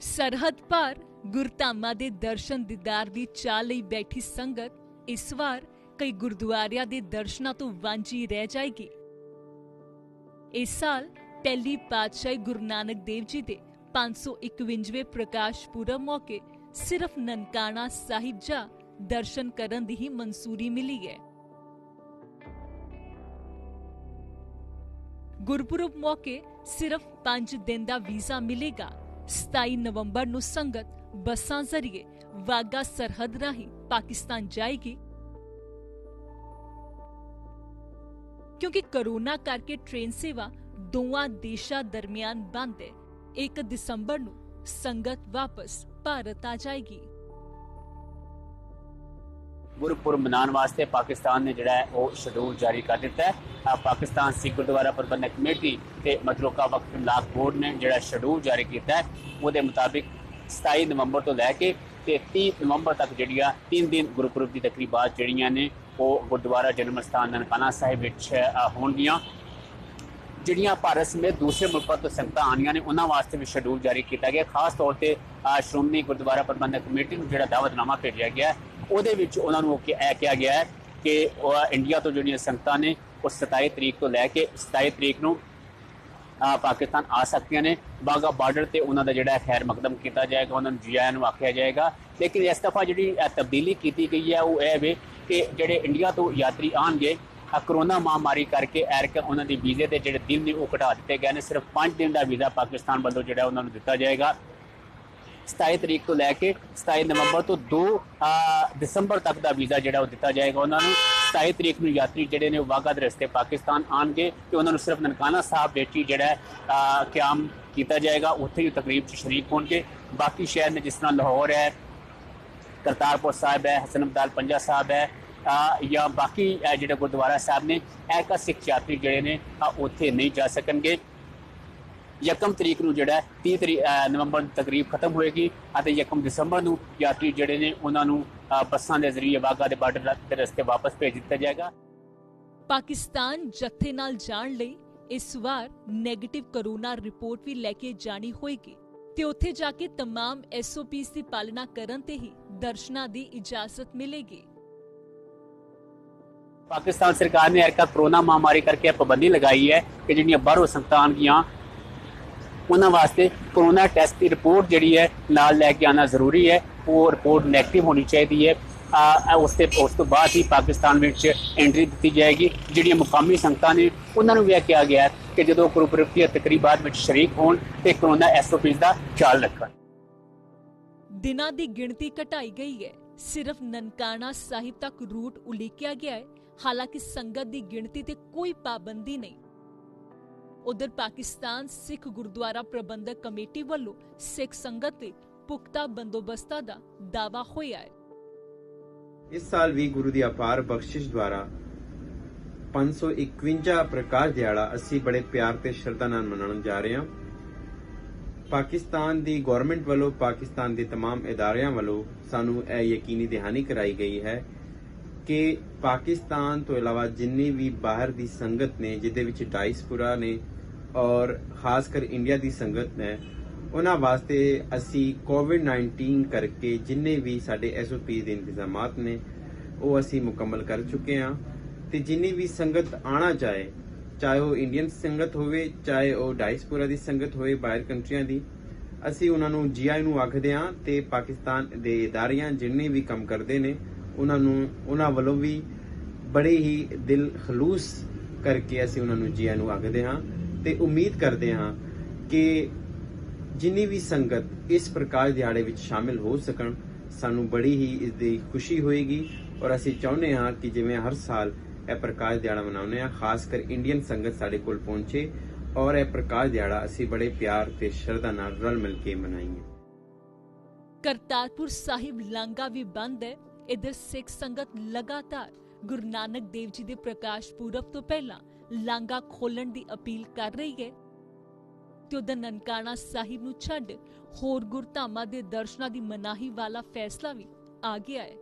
ਸਰਹੱਦ ਪਾਰ ਗੁਰਧਾਮਾਂ ਦੇ ਦਰਸ਼ਨ ਦੀਦਾਰ ਦੀ ਚਾਹ ਲਈ ਬੈਠੀ ਸੰਗਤ ਇਸ ਵਾਰ ਕਈ ਗੁਰਦੁਆਰਿਆਂ ਦੇ ਦਰਸ਼ਨਾਂ ਤੋਂ ਵਾਂਝੀ ਰਹਿ ਜਾਏਗੀ। ਇਸ ਸਾਲ ਪਹਿਲੀ ਪਾਤਸ਼ਾਹੀ ਗੁਰੂ ਨਾਨਕ ਦੇਵ ਜੀ ਦੇ 551ਵੇਂ ਪ੍ਰਕਾਸ਼ ਪੁਰਬ ਮੌਕੇ ਸਿਰਫ ਨਨਕਾਣਾ ਸਾਹਿਬ ਜਾ ਦਰਸ਼ਨ ਕਰਨ ਦੀ ਹੀ ਮਨਜ਼ੂਰੀ ਮਿਲੀ ਹੈ। ਗੁਰਪੁਰਬ ਮੌਕੇ ਸਿਰਫ 5 ਦਿਨ ਦਾ ਵੀਜ਼ਾ ਮਿਲੇਗਾ। 27 ਨਵੰਬਰ ਨੂੰ ਸੰਗਤ ਬੱਸਾਂ ਜ਼ਰੀਏ ਵਾਗਾ ਸਰਹੱਦ ਰਾਹੀਂ ਪਾਕਿਸਤਾਨ ਜਾਏਗੀ। ਕਿਉਂਕਿ ਕੋਰੋਨਾ ਕਰਕੇ ਟ੍ਰੇਨ ਸੇਵਾ ਦੋਵਾਂ ਦੇਸ਼ਾਂ ਦਰਮਿਆਨ ਬੰਦ ਹੈ 1 ਦਸੰਬਰ ਨੂੰ ਸੰਗਤ ਵਾਪਸ ਭਾਰਤ ਆ ਜਾਏਗੀ। ਗੁਰਪੁਰਬ ਮਨਾਉਣ ਵਾਸਤੇ ਪਾਕਿਸਤਾਨ ਨੇ ਜਿਹੜਾ ਹੈ ਉਹ ਸ਼ਡਿਊਲ ਜਾਰੀ ਕਰ ਦਿੱਤਾ ਹੈ। ਪਾਕਿਸਤਾਨ ਸਿੱਖ ਗੁਰਦੁਆਰਾ ਪ੍ਰਬੰਧਕ ਕਮੇਟੀ ਤੇ ਮਤਲੂਕਾ ਵਕਫ ਇਮਲਾਕ ਬੋਰਡ ਨੇ ਜਿਹੜਾ ਸ਼ਡਿਊਲ ਜਾਰੀ ਕੀਤਾ ਹੈ, ਉਹਦੇ ਮੁਤਾਬਿਕ 27 ਨਵੰਬਰ ਤੋਂ ਲੈ ਕੇ ਤੇ 30 ਨਵੰਬਰ ਤੱਕ ਜਿਹੜੀਆਂ 3 ਦਿਨ ਗੁਰਪੁਰਬ ਦੀ ਤਕਰੀਬਾਤ ਜਿਹੜੀਆਂ ਨੇ, ਉਹ ਗੁਰਦੁਆਰਾ ਜਨਮ ਸਥਾਨ ਨਨਕਾਣਾ ਸਾਹਿਬ ਵਿੱਚ ਹੋਣਗੀਆਂ। ਜਿਹੜੀਆਂ ਭਾਰਤ ਸਮੇਤ ਦੂਸਰੇ ਮੁਲਕਾਂ ਤੋਂ ਸੰਗਤਾਂ ਆਉਣੀਆਂ ਨੇ, ਉਹਨਾਂ ਵਾਸਤੇ ਵੀ ਸ਼ਡਿਊਲ ਜਾਰੀ ਕੀਤਾ ਗਿਆ। ਖਾਸ ਤੌਰ ਤੇ ਸ਼੍ਰੋਮਣੀ ਗੁਰਦੁਆਰਾ ਪ੍ਰਬੰਧਕ ਕਮੇਟੀ ਨੂੰ ਜਿਹੜਾ ਦਾਵਤਨਾਮਾ ਭੇਜਿਆ ਗਿਆ ਉਹਦੇ ਵਿੱਚ ਉਹਨਾਂ ਨੂੰ ਕਿ- ਇਹ ਕਿਹਾ ਗਿਆ ਹੈ ਕਿ ਇੰਡੀਆ ਤੋਂ ਜਿਹੜੀਆਂ ਸੰਗਤਾਂ ਨੇ ਉਹ 27 ਤਰੀਕ ਤੋਂ ਲੈ ਕੇ 27 ਤਰੀਕ ਨੂੰ ਅਹ, ਪਾਕਿਸਤਾਨ ਆ ਸਕਦੀਆਂ ਨੇ। ਬਾਗਾ ਬਾਰਡਰ ਤੇ ਉਹਨਾਂ ਦਾ ਜਿਹੜਾ ਖੈਰ ਮਕਦਮ ਕੀਤਾ ਜਾਏਗਾ ਉਹਨਾਂ ਨੂੰ ਜੀਆਈ ਨੂੰ ਆਖਿਆ ਜਾਏਗਾ। ਲੇਕਿਨ ਇਸ ਦਫਾ ਜਿਹੜੀ ਤਬਦੀਲੀ ਕੀਤੀ ਗਈ ਹੈ ਉਹ ਇਹ ਵੇ ਕਿ ਜਿਹੜੇ ਇੰਡੀਆ ਤੋਂ ਯਾਤਰੀ ਆਣਗੇ ਆ ਕਰੋਨਾ ਮਹਾਮਾਰੀ ਕਰਕੇ ਐਰਕ ਉਹਨਾਂ ਦੇ ਵੀਜ਼ੇ 'ਤੇ ਜਿਹੜੇ ਦਿਨ ਨੇ ਉਹ ਘਟਾ ਦਿੱਤੇ ਗਏ ਨੇ। ਸਿਰਫ 5 ਦਿਨ ਦਾ ਵੀਜ਼ਾ ਪਾਕਿਸਤਾਨ ਵੱਲੋਂ ਜਿਹੜਾ ਉਹਨਾਂ ਨੂੰ ਦਿੱਤਾ ਜਾਏਗਾ। 27 ਤਰੀਕ ਤੋਂ ਲੈ ਕੇ 27 ਨਵੰਬਰ ਤੋਂ 2 ਦਸੰਬਰ ਤੱਕ ਦਾ ਵੀਜ਼ਾ ਜਿਹੜਾ ਉਹ ਦਿੱਤਾ ਜਾਏਗਾ। ਉਹਨਾਂ ਨੂੰ 27 ਤਰੀਕ ਨੂੰ ਯਾਤਰੀ ਜਿਹੜੇ ਨੇ ਉਹ ਵਾਗਾ ਦੇ ਰਸਤੇ ਪਾਕਿਸਤਾਨ ਆਣਗੇ ਤੇ ਉਹਨਾਂ ਨੂੰ ਸਿਰਫ ਨਨਕਾਣਾ ਸਾਹਿਬ ਵਿੱਚ ਹੀ ਜਿਹੜਾ ਕਿਆਮ ਕੀਤਾ ਜਾਏਗਾ। ਉੱਥੇ ਹੀ ਤਕਰੀਬ 'ਚ ਸ਼ਰੀਕ ਹੋਣਗੇ। ਬਾਕੀ ਸ਼ਹਿਰ ਨੇ ਜਿਸ ਤਰ੍ਹਾਂ ਲਾਹੌਰ ਹੈ, ਕਰਤਾਰਪੁਰ ਸਾਹਿਬ ਹੈ, ਹਸਨ ਅਬਦਾਲ ਪੰਜਾ ਸਾਹਿਬ ਹੈ ਜਾਂ ਬਾਕੀ ਜਿਹੜੇ ਗੁਰਦੁਆਰਾ ਸਾਹਿਬ ਨੇ ਐਕਾ ਸਿੱਖ ਯਾਤਰੀ ਜਿਹੜੇ ਨੇ ਉੱਥੇ ਨਹੀਂ ਜਾ ਸਕਣਗੇ। ਯਕਮ ਤਰੀਕ ਨੂੰ ਜਿਹੜਾ 30 ਤਰੀਕ ਨਵੰਬਰ ਦੀ ਤਕਰੀਬ ਖਤਮ ਹੋਏਗੀ ਅਤੇ ਯਕਮ ਦਸੰਬਰ ਨੂੰ ਯਾਤਰੀ ਜਿਹੜੇ ਨੇ ਉਹਨਾਂ ਨੂੰ ਬੱਸਾਂ ਦੇ ਜ਼ਰੀਏ ਵਾਗਾ ਦੇ ਬਾਰਡਰ ਦੇ ਰਸਤੇ ਵਾਪਸ ਭੇਜ ਦਿੱਤਾ ਜਾਏਗਾ। ਪਾਕਿਸਤਾਨ ਜੱਥੇ ਨਾਲ ਜਾਣ ਲਈ ਇਸ ਵਾਰ 네ਗੇਟਿਵ ਕਰੋਨਾ ਰਿਪੋਰਟ ਵੀ ਲੈ ਕੇ ਜਾਣੀ ਹੋਏਗੀ ਤੇ ਉੱਥੇ ਜਾ ਕੇ तमाम ਐਸਓਪੀਸ ਦੀ ਪਾਲਣਾ ਕਰਨ ਤੇ ਹੀ ਦਰਸ਼ਨਾਂ ਦੀ ਇਜਾਜ਼ਤ ਮਿਲੇਗੀ। ਪਾਕਿਸਤਾਨ ਸਰਕਾਰ ਨੇ ਹਰਕਤ ਕਰੋਨਾ ਮਹਾਮਾਰੀ ਕਰਕੇ ਪਾਬੰਦੀ ਲਗਾਈ ਹੈ ਕਿ ਜਿਹੜੀਆਂ ਬਾਹਰੋਂ ਸੰਤਾਨ ਦੀਆਂ ਉਹਨਾਂ ਵਾਸਤੇ ਕਰੋਨਾ ਟੈਸਟ ਦੀ ਰਿਪੋਰਟ ਜਿਹੜੀ ਹੈ ਨਾਲ ਲੈ ਕੇ ਆਣਾ ਜ਼ਰੂਰੀ ਹੈ। ਉਹ ਰਿਪੋਰਟ ਨੈਗੇਟਿਵ ਹੋਣੀ ਚਾਹੀਦੀ ਹੈ। ਉਸ ਤੇ, ਉਸ ਤੋਂ ਬਾਅਦ ਹੀ ਪਾਕਿਸਤਾਨ ਵਿੱਚ ਐਂਟਰੀ ਦਿੱਤੀ ਜਾਏਗੀ। ਜਿਹੜੀਆਂ ਮੁਕਾਮੀ ਸੰਗਤਾਂ ਨੇ, ਉਹਨਾਂ ਨੂੰ ਵੀ ਇਹ ਕਿਹਾ ਗਿਆ ਕਿ ਜਦੋਂ ਗੁਰਪੁਰਬ ਦੀ ਤਕਰੀਬਾਤ ਵਿੱਚ ਸ਼ਰੀਕ ਹੋਣ ਤੇ ਕਰੋਨਾ ਐਸਓਪੀਸ ਦਾ ਖਿਆਲ ਰੱਖਣ। ਦਿਨਾਂ ਦੀ ਗਿਣਤੀ ਘਟਾਈ ਗਈ ਹੈ। ਸਿਰਫ ਨਨਕਾਣਾ ਸਾਹਿਬ ਤੱਕ ਰੂਟ ਉਲੀਕਿਆ ਗਿਆ ਹੈ। ਹਾਲਾਂਕਿ ਸੰਗਤ ਦੀ ਗਿਣਤੀ ਤੇ ਕੋਈ ਪਾਬੰਦੀ ਨਹੀਂ। ਉਧਰ ਪਾਕਿਸਤਾਨ ਸਿੱਖ ਗੁਰਦੁਆਰਾ ਪ੍ਰਬੰਧਕ ਕਮੇਟੀ ਵੱਲੋਂ ਸਿੱਖ ਸੰਗਤ ਤੇ ਪੁਖਤਾ ਬੰਦੋਬਸਤਾਂ ਦਾ ਦਾਵਾ ਹੋਇਆ ਹੈ। ਇਸ ਸਾਲ ਵੀ ਗੁਰੂ ਦੀ ਅਪਾਰ ਬਖਸ਼ਿਸ਼ ਦੁਆਰਾ 551 ਪ੍ਰਕਾਸ਼ ਦਿਹਾੜਾ ਅਸੀਂ ਬੜੇ ਪਿਆਰ ਤੇ ਸ਼ਰਧਾ ਨਾਲ ਮਨਾਉਣ ਜਾ ਰਹੇ ਹਾਂ। ਪਾਕਿਸਤਾਨ ਦੀ ਗਵਰਨਮੈਂਟ ਵੱਲੋਂ, ਪਾਕਿਸਤਾਨ ਦੇ तमाम ਇਦਾਰਿਆਂ ਵੱਲੋਂ ਸਾਨੂੰ ਇਹ ਯਕੀਨੀ ਦਿਹਾਨੀ ਕਰਾਈ ਗਈ ਹੈ ਕਿ ਪਾਕਿਸਤਾਨ ਤੋਂ ਇਲਾਵਾ ਜਿੰਨੀ ਵੀ ਬਾਹਰ ਦੀ ਸੰਗਤ ਨੇ, ਜਿਹਦੇ ਵਿੱਚ ਡਾਈਸਪੁਰਾ ਨੇ ਔਰ ਖਾਸ ਕਰ ਇੰਡੀਆ ਦੀ ਸੰਗਤ ਨੇ ਉਹਨਾਂ ਵਾਸਤੇ ਅਸੀਂ ਕੋਵਿਡ-19 ਕਰਕੇ ਜਿੰਨੇ ਵੀ ਸਾਡੇ ਐਸਓਪੀ ਦੇ ਇੰਤਜ਼ਾਮਾਤ ਨੇ, ਉਹ ਅਸੀਂ ਮੁਕੰਮਲ ਕਰ ਚੁੱਕੇ ਹਾਂ ਤੇ ਜਿੰਨੀ ਵੀ ਸੰਗਤ ਆਣਾ ਚਾਹੇ ਚਾਹੇ ਉਹ ਇੰਡੀਅਨ ਸੰਗਤ ਹੋਵੇ, ਚਾਹੇ ਉਹ ਡਾਇਸਪੋਰਾ ਦੀ ਸੰਗਤ ਹੋਵੇ, ਬਾਹਰ ਕੰਟਰੀਆਂ ਦੀ, ਅਸੀਂ ਉਹਨਾਂ ਨੂੰ ਜੀਆਈ ਨੂੰ ਆਖਦੇ ਹਾਂ ਤੇ ਪਾਕਿਸਤਾਨ ਦੇ ਇਦਾਰਿਆਂ ਜਿੰਨੇ ਵੀ ਕੰਮ ਕਰਦੇ ਨੇ, ਉਹਨਾਂ ਨੂੰ, ਉਹਨਾਂ ਵੱਲੋਂ ਵੀ ਬੜੇ ਹੀ ਦਿਲ ਖਲੂਸ ਕਰਕੇ ਅਸੀਂ ਉਹਨਾਂ ਨੂੰ ਜੀਆਈ ਨੂੰ ਆਖਦੇ ਹਾਂ ਤੇ ਉਮੀਦ ਕਰਦੇ ਹਾਂ ਕਿ ਜਿੰਨੀ ਵੀ ਸੰਗਤ ਇਸ ਪ੍ਰਕਾਸ਼ ਦਿਹਾੜੇ ਵਿੱਚ ਸ਼ਾਮਿਲ ਹੋ ਸਕਣ, ਸਾਨੂੰ ਬੜੀ ਹੀ ਇਸ ਦੀ ਖੁਸ਼ੀ ਹੋਏਗੀ ਔਰ ਅਸੀਂ ਚਾਹੁੰਦੇ ਹਾਂ ਕਿ ਜਿਵੇਂ ਹਰ ਸਾਲ ਇਹ ਪ੍ਰਕਾਸ਼ ਦਿਹਾੜਾ ਮਨਾਉਂਦੇ ਹਾਂ, ਖਾਸ ਕਰ ਇੰਡੀਅਨ ਸੰਗਤ ਸਾਡੇ ਕੋਲ ਪਹੁੰਚੇ ਔਰ ਇਹ ਪ੍ਰਕਾਸ਼ ਦਿਹਾੜਾ ਅਸੀਂ ਬੜੇ ਪਿਆਰ ਤੇ ਸ਼ਰਧਾ ਨਾਲ ਰਲ ਮਿਲ ਕੇ ਮਨਾਈਏ। ਕਰਤਾਰਪੁਰ ਸਾਹਿਬ ਲਾਂਗਾ ਵੀ ਬੰਦ ਹੈ। ਇਧਰ ਸਿੱਖ ਸੰਗਤ ਲਗਾਤਾਰ ਗੁਰੂ ਨਾਨਕ ਦੇਵ ਜੀ ਦੇ ਪ੍ਰਕਾਸ਼ ਪੁਰਬ ਤੋਂ ਪਹਿਲਾਂ ਲਾਂਗਾ ਖੋਲਣ ਦੀ ਅਪੀਲ ਕਰ ਰਹੀ ਹੈ ਤੇ ਉਧਰ ਨਨਕਾਣਾ ਸਾਹਿਬ ਨੂੰ ਛੱਡ ਹੋਰ ਗੁਰਧਾਮਾਂ ਦੇ ਦਰਸ਼ਨਾਂ ਦੀ ਮਨਾਹੀ ਵਾਲਾ ਫੈਸਲਾ ਵੀ ਆ ਗਿਆ ਹੈ।